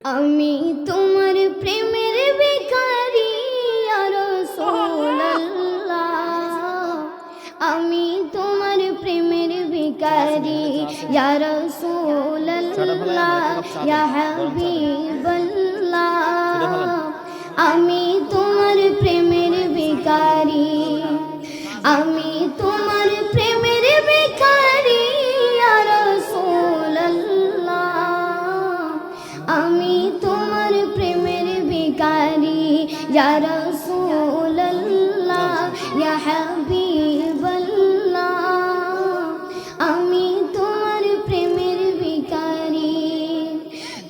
আমি তোমার প্রেমের বেকারি আর রাসূলুল্লাহ আমি তোমার প্রেমের বেকারি ইয়া রাসূলুল্লাহ ইয়া হাবিবাল্লাহ আমি তোমার প্রেমের বেকারি আমি রাসূলুল্লাহ ইয়া হাবিবাল্লাহ আমি তোমার প্রেমের বেকারি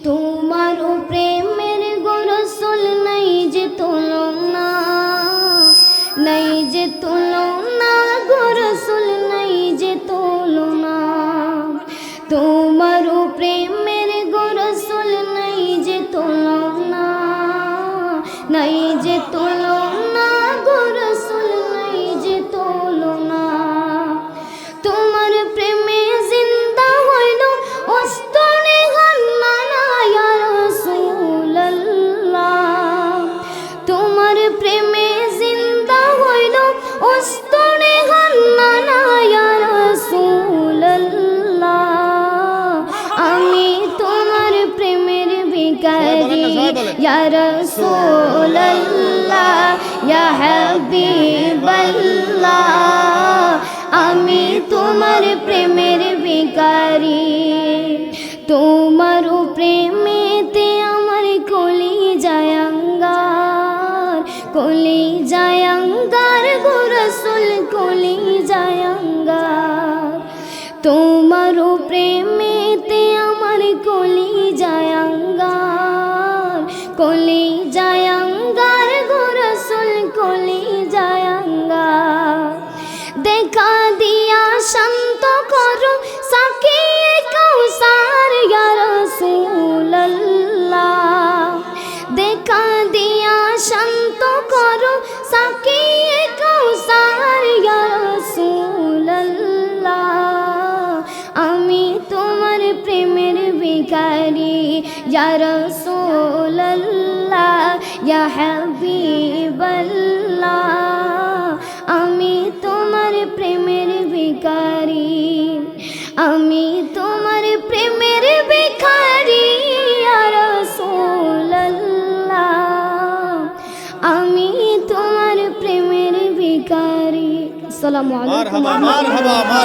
তোমার প্রেমের গোরসুল নাই যে তুলনা, নাই যে তুলনা। নাই যে তুলনা গোরসুল নাই যে তুলনা তোমার প্রেমে জিন্দা হইল রাসূলুল্লাহ। তোমার প্রেমে জিন্দা হইল রাসূলুল্লাহ। আমি তোমার প্রেমের বেকারি ইয়া রাসূলুল্লাহ ইয়া হাবিবাল্লাহ আমি তোমার প্রেমের বেকারি তোমার প্রেমেতে আমার কলি জায়াঙ্গার কলি জায়াঙ্গার গোরসুল, কলি জায়াঙ্গার। তোমার প্রেমেতে প্রেমের বেকারি ইয়া রাসূলুল্লাহ ইয়া হাবিবাল্লাহ আমি তোমার প্রেমের বেকারি আমি তোমার প্রেমের বেকারি ইয়া রাসূলুল্লাহ আমি তোমার প্রেমের বেকারি আসসালামু আলাইকুম মারহাবা মারহাবা মার